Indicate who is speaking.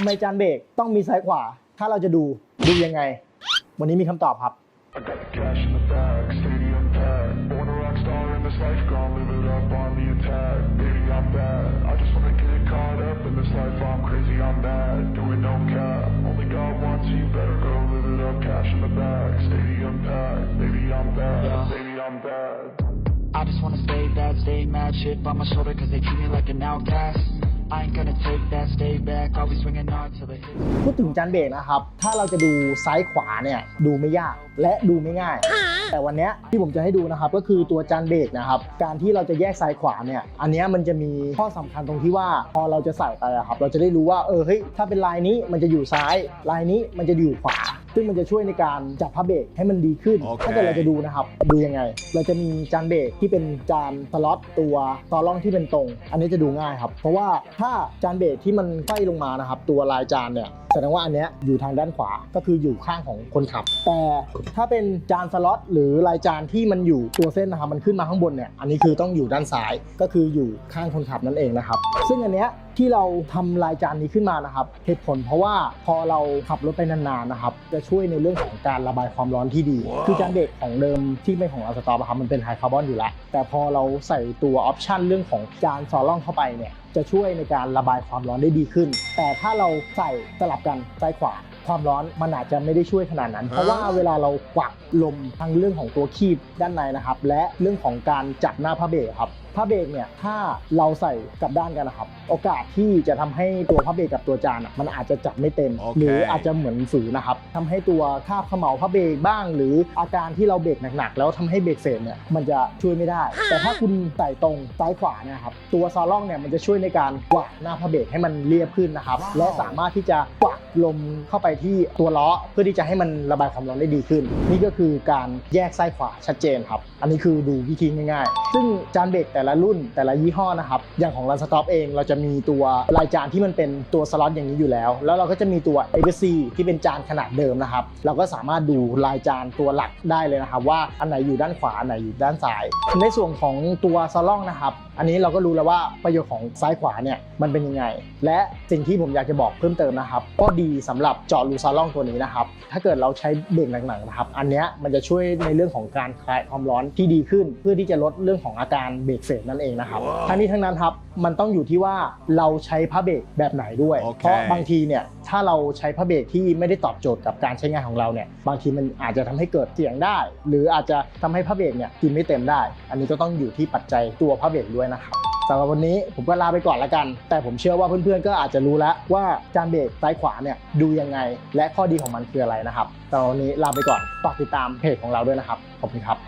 Speaker 1: ทำไมจานเบรกต้องมีซ้ายขวา ถ้าเราจะดูดูยังไง วันนี้มีคำตอบครับ
Speaker 2: I got the cash in the bag, stadium packed. Born a rock star in this life, gon' live it up on the attack. Baby, I'm bad. I just wanna get caught up in this life. I'm crazy, I'm mad. Doing no cap. Only God wants you, better go live it up. Cash in the bag, stadium packed. Baby, I'm bad.
Speaker 3: Yeah.
Speaker 2: Baby, I'm bad.
Speaker 3: I just wanna stay bad, stay mad, shit on my shoulder cause they treat me like an outcast. I ain't gonna take that, stay back, always swinging hard till the hits.
Speaker 1: พูดถึงจานเบรกนะครับ ถ้าเราจะดูซ้ายขวาเนี่ยดูไม่ยากและดูไม่ง่าย แต่วันเนี้ยที่ผมจะให้ดูนะครับก็คือตัวจานเบรกนะครับ การที่เราจะแยกซ้ายขวาเนี่ยอันเนี้ยมันจะมีข้อสำคัญตรงที่ว่าพอเราจะใส่ไปอะครับ เราจะได้รู้ว่าเออเฮ้ยถ้าเป็นลายนี้มันจะอยู่ซ้าย ลายนี้มันจะอยู่ขวาซึ่งมันจะช่วยในการจับผ้าเบรกให้มันดีขึ้น
Speaker 4: โอเค
Speaker 1: ถ้าเกิดเราจะดูนะครับ ดูยังไง เราจะมีจานเบรกที่เป็นจานสล็อตตัวตอล่องที่เป็นตรง อันนี้จะดูง่ายครับ เพราะว่าถ้าจานเบรกที่มันไขว้ลงมานะครับ ตัวลายจานเนี่ยแสดงว่าอันเนี้ยอยู่ทางด้านขวาก็คืออยู่ข้างของคนขับ แต่ถ้าเป็นจานสล็อตหรือลายจานที่มันอยู่ตัวเส้นนะครับมันขึ้นมาข้างบนเนี่ยอันนี้คือต้องอยู่ด้านซ้ายก็คืออยู่ข้างคนขับนั่นเองนะครับ ซึ่งอันเนี้ย ที่เราทำลายจานนี้ขึ้นมานะครับเหตุผลเพราะว่าพอเราขับรถไปนานๆนะครับ จะช่วยในเรื่องของการระบายความร้อนที่ดี คือจานเบรกของเดิมที่เป็นของอัลสตอปครับมันเป็นไฮคาร์บอนอยู่แล้ว แต่พอเราใส่ตัวออปชันเรื่องของจานซอล่องเข้าไปเนี่ยจะช่วยในการระบายความร้อนได้ดีขึ้น แต่ถ้าเราใส่สลับกันซ้ายขวาความร้อนมันอาจจะไม่ได้ช่วยขนาดนั้น เพราะว่าเวลาเรากวักลมทั้งเรื่องของตัวคีบด้านในนะครับ และเรื่องของการจับหน้าผ้าเบรกครับผ้าเบรกเนี่ยถ้าเราใส่กลับด้านกันนะครับ โอกาสที่จะทำให้ตัวผ้าเบรกกับตัวจานอะมันอาจจะจับไม่เต็ม
Speaker 4: โอเค
Speaker 1: หรืออาจจะเหมือนฝืนนะครับทำให้ตัวคาบเขม่าผ้าเบรกบ้าง หรืออาการที่เราเบรกหนักๆแล้วทำให้เบรกเฟดเนี่ยมันจะช่วยไม่ได้ แต่ถ้าคุณใส่ตรงซ้ายขวาเนี่ยครับตัวซอล่องเนี่ยมันจะช่วยในการกวาดหน้าผ้าเบรกให้มันเรียบขึ้นนะครับ และสามารถที่จะกวาดลมเข้าไปที่ตัวล้อเพื่อที่จะให้มันระบายความร้อนได้ดีขึ้น นี่ก็คือการแยกซ้ายขวาชัดเจนครับ อันนี้คือดูวิธีง่ายๆ ซึ่งจานเบรกแต่ละรุ่นแต่ละยี่ห้อนะครับ อย่างของ r ันสต็อปเองเราจะมีตัวลายจานที่มันเป็นตัวสล็อตอย่างนี้อยู่แล้ว แล้วเราก็จะมีตัว a b c ที่เป็นจานขนาดเดิมนะครับ เราก็สามารถดูลายจานตัวหลักได้เลยนะครับ ว่าอันไหนอยู่ด้านขวาอันไหนอยู่ด้านซ้าย ในส่วนของตัวซอล่องนะครับ อันนี้เราก็รู้แล้วว่าประโยชน์ของซ้ายขวาเนี่ยมันเป็นยังไง และสิ่งที่ผมอยากจะบอกเพิ่มเติมนะครับ ก็ดีสำหรับเจาะรูซาล่องตัวนี้นะครับ ถ้าเกิดเราใช้เบรกหนักๆนะครับ อันเนี้ยมันจะช่วยในเรื่องของการคลายความร้อนที่ดีขึ้น เพื่อที่จะลดเรื่องของอาการเบรกเฟดนั่นเองนะครับ ทั้งนี้ทั้งนั้นครับมันต้องอยู่ที่ว่าเราใช้ผ้าเบรกแบบไหนด้วย
Speaker 4: โอเค
Speaker 1: เพราะบางทีเนี่ย ถ้าเราใช้ผ้าเบรกที่ไม่ได้ตอบโจทย์กับการใช้งานของเราเนี่ยบางทีมันอาจจะทำให้เกิดเสียงได้ หรืออาจจะทำให้ผ้าเบรกเนี่ยกินไม่เต็มได้ อันนี้ก็ต้องอยู่ที่ปัจจัยตัวผ้าเบรกด้วยนะครับสำหรับวันนี้ผมก็ลาไปก่อนละกัน แต่ผมเชื่อว่าเพื่อนๆก็อาจจะรู้แล้วว่าจานเบรกซ้ายขวาเนี่ยดูยังไง และข้อดีของมันคืออะไรนะครับสำหรับวันนี้ลาไปก่อนฝากติดตามเพจของเราด้วยนะครับขอบคุณครับ